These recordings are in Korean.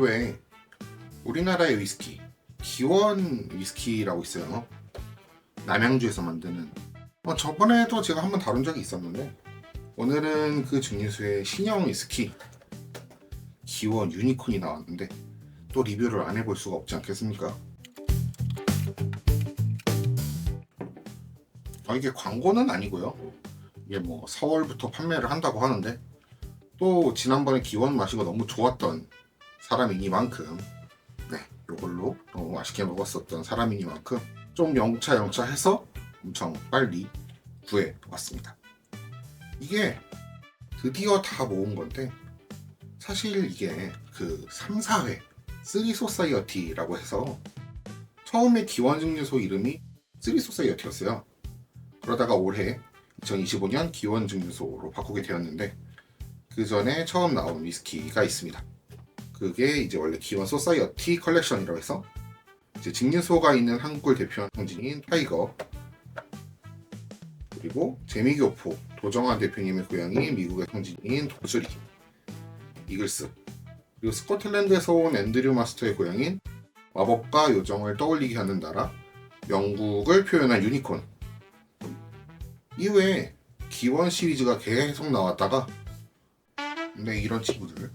그 외에 우리나라의 위스키 기원 위스키라고 있어요. 남양주에서 만드는. 어, 저번에도 제가 한번 다룬 적이 있었는데 오늘은 그 증류수의 신형 위스키 기원 유니콘이 나왔는데 또 리뷰를 안 해볼 수가 없지 않겠습니까? 아, 이게 광고는 아니고요. 이게 뭐 4월부터 판매를 한다고 하는데 또 지난번에 기원 마시고 너무 좋았던 사람이니만큼 네 이걸로 너무 맛있게 먹었었던 사람이니만큼 좀 영차 영차 해서 엄청 빨리 구해 왔습니다. 이게 드디어 다 모은 건데 사실 이게 그 3, 4회 쓰리 소사이어티라고 해서 처음에 기원증류소 이름이 쓰리 소사이어티였어요. 그러다가 올해 2025년 기원증류소로 바꾸게 되었는데 그 전에 처음 나온 위스키가 있습니다. 그게 이제 원래 기원 소사이어티 컬렉션이라고 해서 이제 증류소가 있는 한국을 대표하는 상징인 타이거. 그리고 재미교포 도정환 대표님의 고향이 미국의 상징인 도즈리 이글스. 그리고 스코틀랜드에서 온 앤드류 마스터의 고향인 마법과 요정을 떠올리게 하는 나라 영국을 표현한 유니콘. 이외에 기원 시리즈가 계속 나왔다가 근데 이런 친구들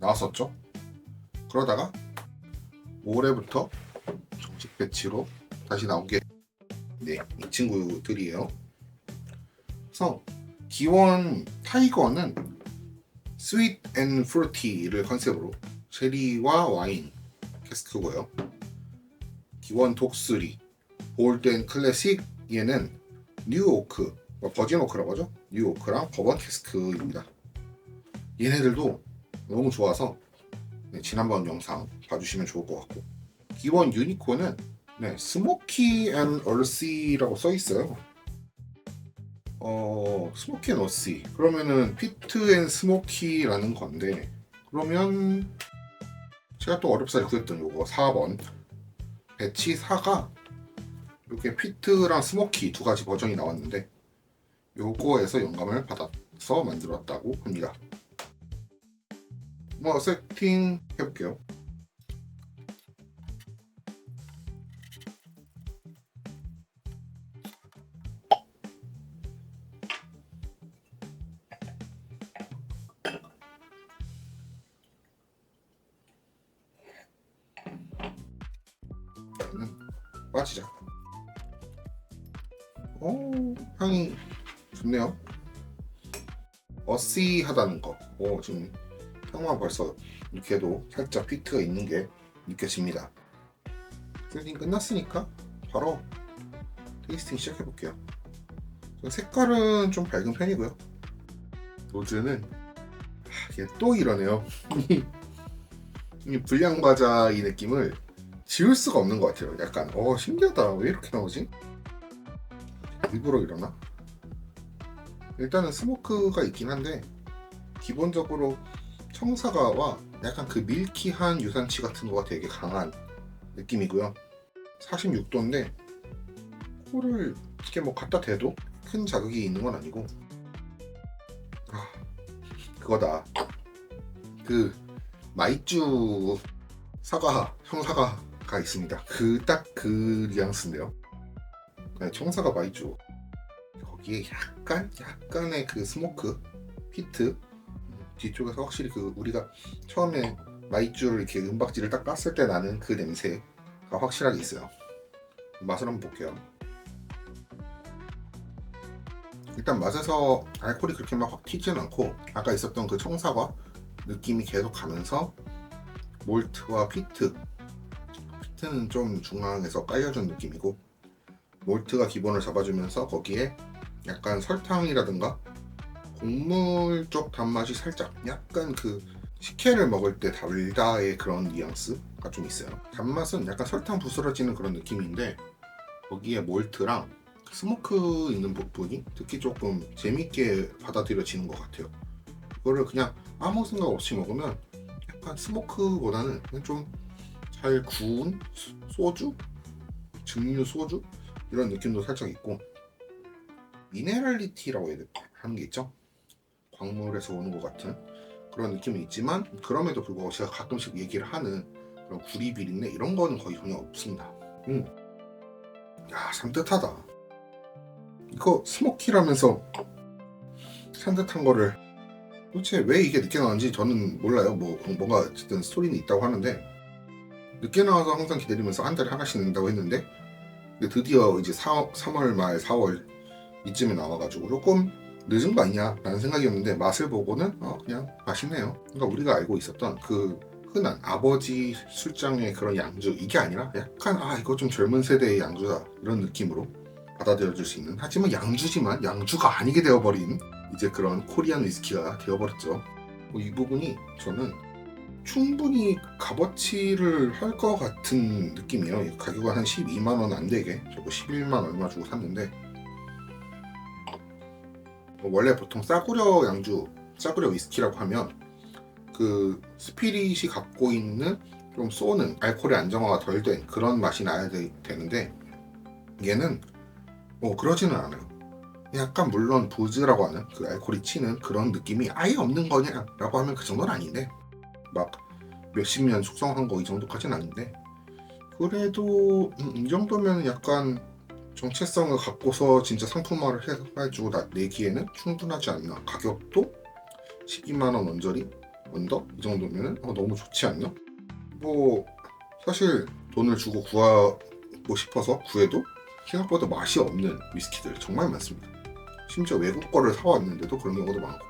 나왔었죠 그러다가 올해부터 정식 배치로 다시 나오게 네, 이 친구들이에요. 그래서 기원 타이거는 스윗 앤 프루티를 컨셉으로 체리와 와인 캐스크고요. 기원 독수리 볼드 앤 클래식 얘는 뉴오크 뭐 버진 오크라고 하죠. 뉴오크랑 버번 캐스크입니다. 얘네들도 너무 좋아서 네, 지난번 영상 봐주시면 좋을 것 같고 기원 유니콘은 네, 스모키 앤 얼시라고 써 있어요. 어, 스모키 앤 얼시. 그러면은 피트 앤 스모키라는 건데 그러면 제가 또 어렵사리 구했던 요거 4번 배치 4가 이렇게 피트랑 스모키 두 가지 버전이 나왔는데 요거에서 영감을 받아서 만들었다고 합니다. 뭐 세팅 해볼게요. 음, 빠지자. 오, 향이 좋네요. 어시하다는 거. 오, 지금 향만 벌써 이렇게도 살짝 피트가 있는 게 느껴집니다. 세팅 끝났으니까 바로 테이스팅 시작해 볼게요. 색깔은 좀 밝은 편이고요. 노즈는 하, 또 이러네요. 이 불량 과자 이 느낌을 지울 수가 없는 것 같아요. 약간 어 신기하다. 왜 이렇게 나오지? 일부러 이러나? 일단은 스모크가 있긴 한데 기본적으로 청사과와 약간 그 밀키한 유산치 같은 거가 되게 강한 느낌이고요. 46도인데 코를 이렇게 뭐 갖다 대도 큰 자극이 있는 건 아니고 아 그거다 그 마이쮸 사과 형사과가 있습니다. 그 딱그 뉘앙스인데요. 네, 청사과 마이쮸 거기에 약간 약간의 그 스모크 피트 뒤쪽에서 확실히 그 우리가 처음에 마이쮸를 이렇게 은박지를 딱 깠을 때 나는 그 냄새가 확실하게 있어요. 맛을 한번 볼게요. 일단 맛에서 알코올이 그렇게 막 확 튀진 않고 아까 있었던 그 청사과 느낌이 계속 가면서 몰트와 피트 피트는 좀 중앙에서 깔려준 느낌이고 몰트가 기본을 잡아주면서 거기에 약간 설탕이라든가 곡물 쪽 단맛이 살짝 약간 그 식혜를 먹을 때 달다의 그런 뉘앙스가 좀 있어요. 단맛은 약간 설탕 부스러지는 그런 느낌인데 거기에 몰트랑 스모크 있는 부분이 특히 조금 재밌게 받아들여지는 것 같아요. 이거를 그냥 아무 생각 없이 먹으면 약간 스모크보다는 좀 잘 구운 소주? 증류 소주? 이런 느낌도 살짝 있고 미네랄리티라고 해야 돼 하는 게 있죠. 광물에서 오는 것 같은 그런 느낌이 있지만 그럼에도 불구하고 제가 가끔씩 얘기를 하는 그런 구리 비린내 이런 거는 거의 전혀 없습니다. 음. 야 산뜻하다. 이거 스모키라면서 산뜻한 거를 도대체 왜 이게 늦게 나왔는지 저는 몰라요. 뭐 뭔가 어쨌든 스토리는 있다고 하는데 늦게 나와서 항상 기다리면서 한 달에 하나씩 낸다고 했는데 근데 드디어 이제 4, 3월 말 4월 이쯤에 나와가지고 조금 늦은 거 아니냐 라는 생각이었는데 맛을 보고는 어, 그냥 맛있네요. 그러니까 우리가 알고 있었던 그 흔한 아버지 술장의 그런 양주 이게 아니라 약간 아 이거 좀 젊은 세대의 양주다 이런 느낌으로 받아들여질 수 있는 하지만 양주지만 양주가 아니게 되어버린 이제 그런 코리안 위스키가 되어버렸죠. 뭐 이 부분이 저는 충분히 값어치를 할 것 같은 느낌이에요. 이 가격은 한 12만 원 안 되게 저거 11만 얼마 주고 샀는데 뭐 원래 보통 싸구려 양주, 싸구려 위스키라고 하면 그 스피릿이 갖고 있는 좀 쏘는 알코올의 안정화가 덜 된 그런 맛이 나야 되, 되는데 얘는 뭐 그러지는 않아요. 약간 물론 부즈라고 하는 그 알코올이 치는 그런 느낌이 아예 없는 거냐라고 하면 그 정도는 아닌데 막 몇십 년 숙성한 거 이 정도까지는 아닌데 그래도 음, 이 정도면 약간 정체성을 갖고서 진짜 상품화를 해가지고 나- 내기에는 충분하지 않나. 가격도 12만원 언저리? 언더? 이 정도면은 어, 너무 좋지 않나 뭐 사실 돈을 주고 구하고 싶어서 구해도 생각보다 맛이 없는 위스키들 정말 많습니다. 심지어 외국 거를 사왔는데도 그런 경우도 많고.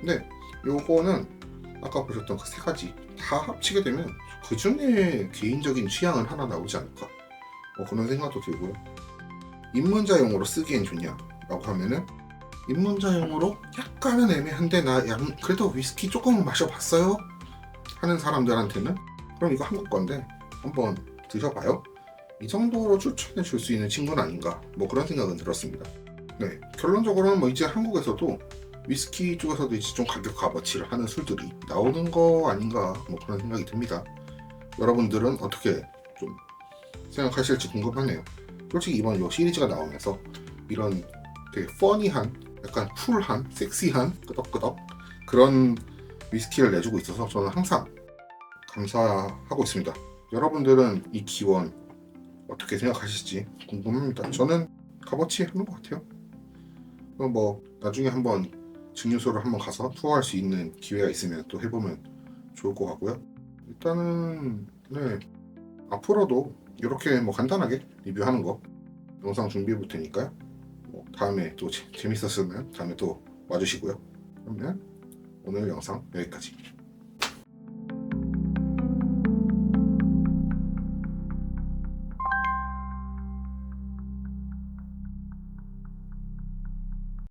근데 요거는 아까 보셨던 그 세 가지 다 합치게 되면 그 중에 개인적인 취향은 하나 나오지 않을까? 뭐 그런 생각도 들고요 입문자용으로 쓰기엔 좋냐라고 하면은 입문자용으로 약간은 애매한데 나 양- 그래도 위스키 조금 마셔봤어요? 하는 사람들한테는? 그럼 이거 한국 건데 한번 드셔봐요. 이 정도로 추천해 줄 수 있는 친구는 아닌가? 뭐 그런 생각은 들었습니다. 네 결론적으로는 뭐 이제 한국에서도 위스키 쪽에서도 이제 좀 가격 값어치를 하는 술들이 나오는 거 아닌가 뭐 그런 생각이 듭니다. 여러분들은 어떻게 좀 생각하실지 궁금하네요 솔직히 이번 요 시리즈가 나오면서 이런 되게 퍼니한 약간 쿨한 섹시한 끄덕끄덕 그런 위스키를 내주고 있어서 저는 항상 감사하고 있습니다. 여러분들은 이 기원 어떻게 생각하실지 궁금합니다. 저는 값어치 하는 것 같아요. 뭐 나중에 한번 증류소를 한번 가서 투어할 수 있는 기회가 있으면 또 해보면 좋을 것 같고요. 일단은 네. 앞으로도 이렇게 뭐 간단하게 리뷰하는 거 영상 준비해 볼 테니까요. 뭐 다음에 또 재- 재밌었으면 다음에 또 와주시고요. 그러면 오늘 영상 여기까지.